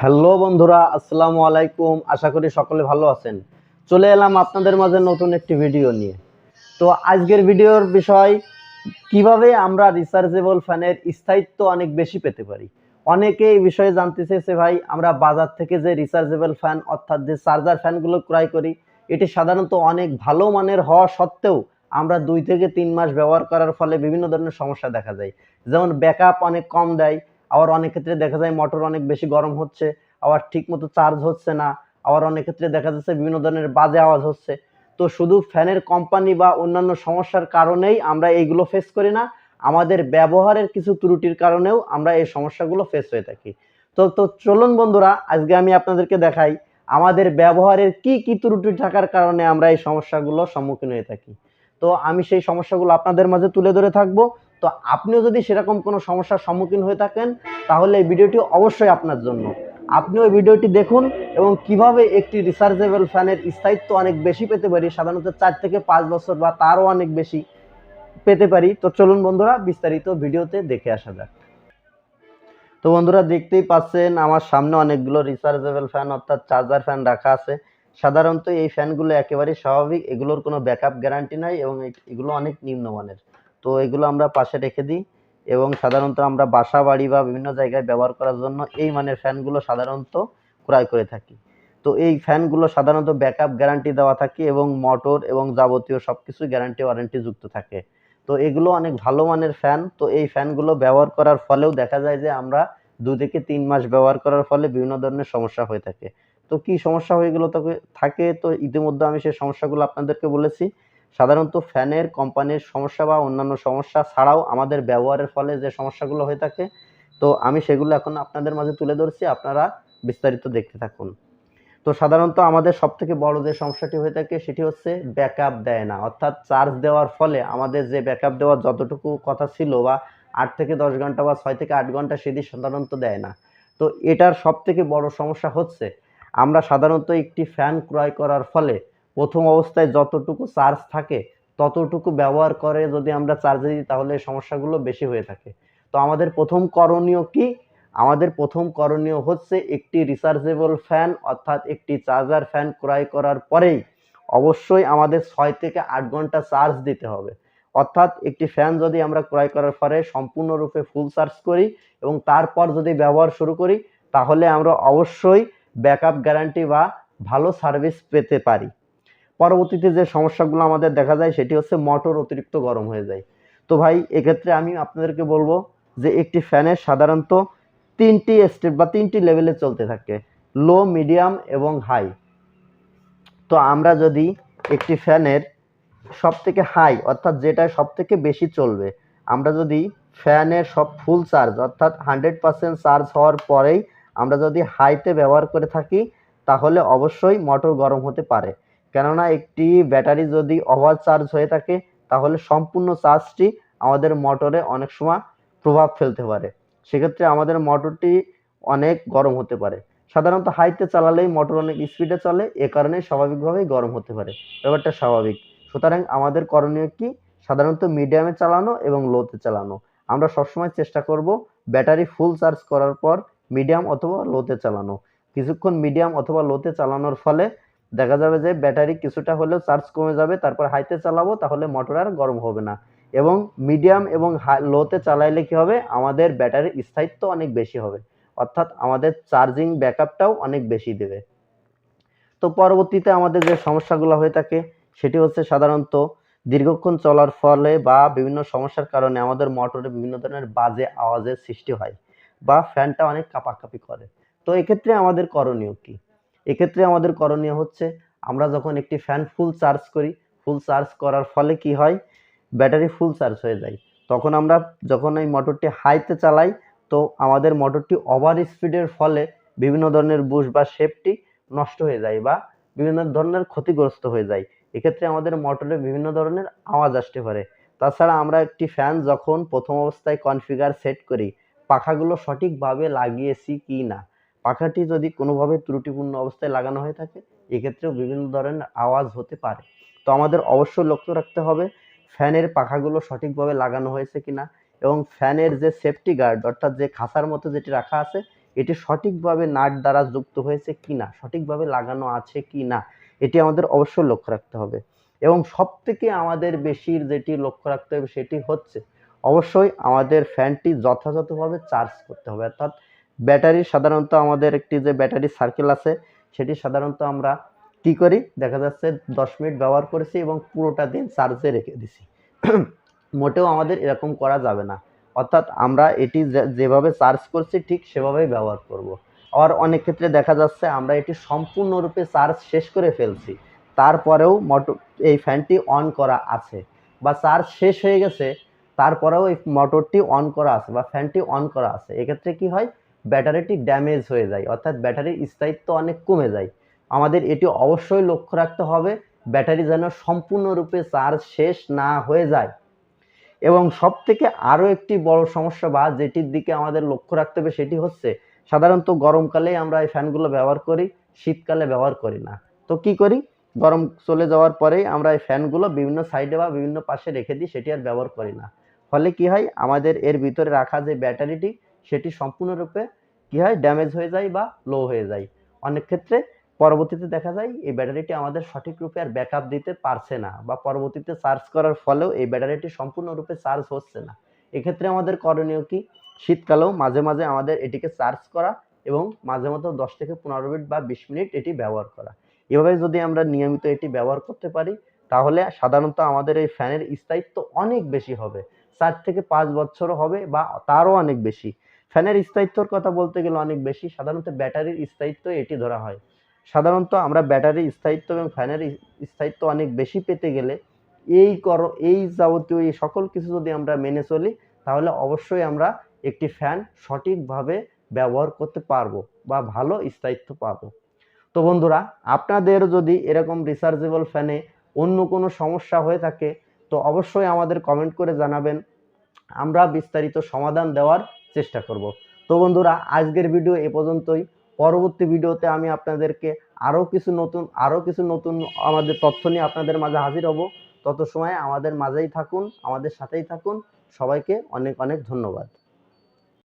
Hello বন্ধুরা, আসসালামু আলাইকুম। আশা করি সকলে ভালো আছেন। চলে এলাম আপনাদের মাঝে নতুন একটি ভিডিও নিয়ে। তো আজকের ভিডিওর বিষয়, কীভাবে আমরা রিচার্জেবল ফ্যানের স্থায়িত্ব অনেক বেশি পেতে পারি? অনেকে এই বিষয়ে জানতে চেয়েছে, ভাই, আমরা বাজার থেকে যে রিচার্জেবল ফ্যান অর্থাৎ যে চার্জার ফ্যানগুলো ক্রয় করি, এটি সাধারণত অনেক ভালো মানের হওয়া সত্ত্বেও আমরা দুই থেকে তিন মাস ব্যবহার করার ফলে বিভিন্ন ধরনের সমস্যা দেখা যায়। যেমন ব্যাকআপ অনেক কম দেয় আবার অনেক ক্ষেত্রে দেখা যায় মোটর অনেক বেশি গরম হচ্ছে, আবার ঠিক মতো চার্জ হচ্ছে না, আবার অনেক ক্ষেত্রে দেখা যাচ্ছে বিভিন্ন ধরনের বাজে আওয়াজ হচ্ছে। তো শুধু ফ্যানের কোম্পানি বা অন্যান্য সমস্যার কারণেই আমরা এইগুলো ফেস করি না, আমাদের ব্যবহারের কিছু ত্রুটির কারণেও আমরা এই সমস্যাগুলো ফেস হয়ে থাকি। তো তো চলুন বন্ধুরা, আজকে আমি আপনাদেরকে দেখাই আমাদের ব্যবহারের কি কি ত্রুটি থাকার কারণে আমরা এই সমস্যাগুলো সম্মুখীন হয়ে থাকি। তো আমি সেই সমস্যাগুলো আপনাদের মাঝে তুলে ধরে থাকব। তো আপনিও যদি সেরকম কোনো সমস্যার সম্মুখীন হয়ে থাকেন, তাহলে এই ভিডিওটি অবশ্যই আপনার জন্য। আপনিও এই ভিডিওটি দেখুন এবং কীভাবে একটি রিচার্জেবল ফ্যানের স্থায়িত্ব অনেক বেশি পেতে পারি, সাধারণত চার থেকে পাঁচ বছর বা তারও অনেক বেশি পেতে পারি। তো চলুন বন্ধুরা, বিস্তারিত ভিডিওতে দেখে আসা যাক। তো বন্ধুরা, দেখতেই পাচ্ছেন আমার সামনে অনেকগুলো রিচার্জেবল ফ্যান অর্থাৎ চার্জার ফ্যান রাখা আছে। সাধারণত এই ফ্যানগুলো একেবারেই স্বাভাবিক, এগুলোর কোনো ব্যাকআপ গ্যারান্টি নাই এবং এগুলো অনেক নিম্নমানের। তো এগুলো আমরা পাশে রেখে দিই এবং সাধারণত আমরা বাসা বাড়ি বা বিভিন্ন জায়গায় ব্যবহার করার জন্য এই মানের ফ্যানগুলো সাধারণত ক্রয় করে থাকি। তো এই ফ্যানগুলো সাধারণত ব্যাকআপ গ্যারান্টি দেওয়া থাকে এবং মোটর এবং যাবতীয় সব কিছু গ্যারান্টি ওয়ারেন্টি যুক্ত থাকে। তো এগুলো অনেক ভালো মানের ফ্যান, তো এই ফ্যানগুলো ব্যবহার করার ফলেও দেখা যায় যে আমরা দু থেকে তিন মাস ব্যবহার করার ফলে বিভিন্ন ধরনের সমস্যা হয়ে থাকে। তো কি সমস্যা হয়ে গেলো থাকে তো ইতিমধ্যে আমি সেই সমস্যাগুলো আপনাদেরকে বলেছি। সাধারণত ফ্যানের কোম্পানির সমস্যা বা অন্যান্য সমস্যা ছাড়াও আমাদের ব্যবহারের ফলে যে সমস্যাগুলো হয়ে থাকে, তো আমি সেগুলো এখন আপনাদের মাঝে তুলে ধরছি, আপনারা বিস্তারিত দেখতে থাকুন। তো সাধারণত আমাদের সব থেকে বড় যে সমস্যাটি হয়ে থাকে সেটি হচ্ছে ব্যাকআপ দেয় না। অর্থাৎ চার্জ দেওয়ার ফলে আমাদের যে ব্যাকআপ দেওয়ার যতটুকু কথা ছিল বা আট থেকে দশ ঘণ্টা বা ছয় থেকে আট ঘণ্টা সেটি সাধারণত দেয় না। তো এটার সব থেকে বড় সমস্যা হচ্ছে, আমরা সাধারণত একটি ফ্যান ক্রয় করার ফলে প্রথম অবস্থায় যতটুকু চার্জ থাকে, ততটুকু ব্যবহার করে যদি আমরা চার্জে দিই, তাহলে সমস্যাগুলো বেশি হয়ে থাকে। তো আমাদের প্রথম করণীয় কি? আমাদের প্রথম করণীয় হচ্ছে একটি রিচার্জেবল ফ্যান অর্থাৎ একটি চার্জার ফ্যান ক্রয় করার পরেই অবশ্যই আমাদের ছয় থেকে আট ঘণ্টা চার্জ দিতে হবে। অর্থাৎ একটি ফ্যান যদি আমরা ক্রয় করার পরে সম্পূর্ণরূপে ফুল চার্জ করি এবং তারপর যদি ব্যবহার শুরু করি, তাহলে আমরা অবশ্যই ব্যাকআপ গ্যারান্টি বা ভালো সার্ভিস পেতে পারি। পরবর্তীতে যে সমস্যাগুলো আমাদের দেখা যায়, সেটি হচ্ছে মোটর অতিরিক্ত গরম হয়ে যায়। তো ভাই, এক্ষেত্রে আমি আপনাদেরকে বলব যে একটি ফ্যানের সাধারণত তিনটি স্টেপ বা তিনটি লেভেলে চলতে থাকে লো মিডিয়াম এবং হাই তো আমরা যদি একটি ফ্যানের সব থেকে হাই অর্থাৎ যেটা সব থেকে বেশি চলবে, আমরা যদি ফ্যানের সব ফুল চার্জ অর্থাৎ হান্ড্রেড পার্সেন্ট চার্জ হওয়ার পরেই আমরা যদি হাইতে ব্যবহার করে থাকি, তাহলে অবশ্যই মোটর গরম হতে পারে। কেননা একটি ব্যাটারি যদি ওভার চার্জ হয়ে থাকে, তাহলে সম্পূর্ণ চার্জটি আমাদের মোটরে অনেক সময় প্রভাব ফেলতে পারে। সেক্ষেত্রে আমাদের মোটরটি অনেক গরম হতে পারে। সাধারণত হাইতে চালালেই মোটর অনেক স্পিডে চলে, এ কারণে স্বাভাবিকভাবেই গরম হতে পারে। ব্যাপারটা স্বাভাবিক। সুতরাং আমাদের করণীয় কি? সাধারণত মিডিয়ামে চালানো এবং লোতে চালানো। আমরা সবসময় চেষ্টা করব ব্যাটারি ফুল চার্জ করার পর মিডিয়াম অথবা লোতে চালানো। কিছুক্ষণ মিডিয়াম অথবা লোতে চালানোর ফলে দেখা যাবে যে ব্যাটারি কিছুটা হলেও চার্জ কমে যাবে, তারপর হাইতে চালাবো, তাহলে মোটর আর গরম হবে না। এবং মিডিয়াম এবং লোতে চালাইলে কি হবে? আমাদের ব্যাটারির স্থায়িত্ব অনেক বেশি হবে। অর্থাৎ আমাদের চার্জিং ব্যাকআপটাও অনেক বেশি দেবে। তো পরবর্তীতে আমাদের যে সমস্যাগুলো হয়ে থাকে, সেটি হচ্ছে সাধারণত দীর্ঘক্ষণ চলার ফলে বা বিভিন্ন সমস্যার কারণে আমাদের মোটরে বিভিন্ন ধরনের বাজে আওয়াজের সৃষ্টি হয় বা ফ্যানটা অনেক কাঁপাকাঁপি করে। তো এক্ষেত্রে আমাদের করণীয় কি? এক্ষেত্রে আমাদের করণীয় হচ্ছে, আমরা যখন একটি ফ্যান ফুল চার্জ করি ফুল চার্জ করার ফলে কি হয়? ব্যাটারি ফুল চার্জ হয়ে যায়। তখন আমরা যখন এই মোটরটি হাইতে চালাই, তো আমাদের মোটরটি ওভার স্পিডের ফলে বিভিন্ন ধরনের বুশ বা শেপটি নষ্ট হয়ে যায় বা বিভিন্ন ধরনের ক্ষতিগ্রস্ত হয়ে যায়। এক্ষেত্রে আমাদের মোটরে বিভিন্ন ধরনের আওয়াজ আসতে পারে। তাছাড়া আমরা একটি ফ্যান যখন প্রথম অবস্থায় কনফিগার সেট করি, পাখাগুলো সঠিকভাবে লাগিয়েছি কি না পাখাটি যদি কোনোভাবে ত্রুটিপূর্ণ অবস্থায় লাগানো হয়ে থাকে, এক্ষেত্রেও বিভিন্ন ধরনের আওয়াজ হতে পারে। তো আমাদের অবশ্যই লক্ষ্য রাখতে হবে, ফ্যানের পাখাগুলো সঠিকভাবে লাগানো হয়েছে কিনা এবং ফ্যানের যে সেফটি গার্ড অর্থাৎ যে খাঁচার মতো যেটি রাখা আছে, এটি সঠিকভাবে নাট দ্বারা যুক্ত হয়েছে কি না সঠিকভাবে লাগানো আছে কি না এটি আমাদের অবশ্যই লক্ষ্য রাখতে হবে। এবং সব থেকে আমাদের বেশির যেটি লক্ষ্য রাখতে হবে সেটি হচ্ছে, অবশ্যই আমাদের ফ্যানটি যথাযথভাবে চার্জ করতে হবে, অর্থাৎ ব্যাটারি সাধারণত আমাদের একটি যে ব্যাটারি সার্কেল আছে, সেটি সাধারণত আমরা কী করি? দেখা যাচ্ছে দশ মিনিট ব্যবহার করেছি এবং পুরোটা দিন চার্জে রেখে দিছি। মোটেও আমাদের এরকম করা যাবে না। অর্থাৎ আমরা এটি যেভাবে চার্জ করছি, ঠিক সেভাবেই ব্যবহার করব। আবার অনেক ক্ষেত্রে দেখা যাচ্ছে আমরা এটি সম্পূর্ণরূপে চার্জ শেষ করে ফেলছি। তারপরেও মোটর এই ফ্যানটি অন করা আছে বা চার্জ শেষ হয়ে গেছে, তারপরেও এই মোটরটি অন করা আছে বা ফ্যানটি অন করা আছে। এক্ষেত্রে কি হয়? ব্যাটারিটি ড্যামেজ হয়ে যায়, অর্থাৎ ব্যাটারির স্থায়িত্ব অনেক কমে যায়। আমাদের এটি অবশ্যই লক্ষ্য রাখতে হবে, ব্যাটারি যেন সম্পূর্ণরূপে চার্জ শেষ না হয়ে যায়। এবং সব থেকে আরও একটি বড় সমস্যা বা যেটির দিকে আমাদের লক্ষ্য রাখতে হবে সেটি হচ্ছে, সাধারণত গরমকালেই আমরা এই ফ্যানগুলো ব্যবহার করি, শীতকালে ব্যবহার করি না। তো কি করি? গরম চলে যাওয়ার পরেই আমরা এই ফ্যানগুলো বিভিন্ন সাইডে বা বিভিন্ন পাশে রেখে দিই, সেটি আর ব্যবহার করি না। ফলে কি হয়? আমাদের এর ভিতরে রাখা যে ব্যাটারিটি সেটি সম্পূর্ণরূপে কি হয় ড্যামেজ হয়ে যায় বা লো হয়ে যায়। অনেক ক্ষেত্রে পরবর্তীতে দেখা যায়, এই ব্যাটারিটি আমাদের সঠিক রূপে আর ব্যাকআপ দিতে পারছে না বা পরবর্তীতে চার্জ করার ফলেও এই ব্যাটারিটি সম্পূর্ণরূপে চার্জ হচ্ছে না। এক্ষেত্রে আমাদের করণীয় কি? শীতকালেও মাঝে মাঝে আমাদের এটিকে চার্জ করা এবং মাঝে মধ্যে দশ থেকে পনেরো মিনিট বা বিশ মিনিট এটি ব্যবহার করা। এভাবে যদি আমরা নিয়মিত এটি ব্যবহার করতে পারি, তাহলে সাধারণত আমাদের এই ফ্যানের স্থায়িত্ব অনেক বেশি হবে। চার থেকে পাঁচ বছরও হবে বা তারও অনেক বেশি। ফ্যানের স্থায়িত্বর কথা বলতে গেলে অনেক বেশি। সাধারণত ব্যাটারির স্থায়িত্ব এটি ধরা হয়। সাধারণত আমরা ব্যাটারির স্থায়িত্ব এবং ফ্যানের স্থায়িত্ব অনেক বেশি পেতে গেলে এই কর, এই যাবতীয়, এই সকল কিছু যদি আমরা মেনে চলি, তাহলে অবশ্যই আমরা একটি ফ্যান সঠিকভাবে ব্যবহার করতে পারব বা ভালো স্থায়িত্ব পাবো। তো বন্ধুরা, আপনাদের যদি এরকম রিচার্জেবল ফ্যানে অন্য কোনো সমস্যা হয়ে থাকে, তো অবশ্যই আমাদের কমেন্ট করে জানাবেন। আমরা বিস্তারিত সমাধান দেওয়ার চেষ্টা করব। তো বন্ধুরা, আজকের ভিডিও এ পর্যন্তই। পরবর্তী ভিডিওতে আমি আপনাদেরকে আরও কিছু নতুন, আরও কিছু নতুন আমাদের তথ্য নিয়ে আপনাদের মাঝে হাজির হব। তত সময় আমাদের মাঝেই থাকুন, আমাদের সাথেই থাকুন। সবাইকে অনেক অনেক ধন্যবাদ।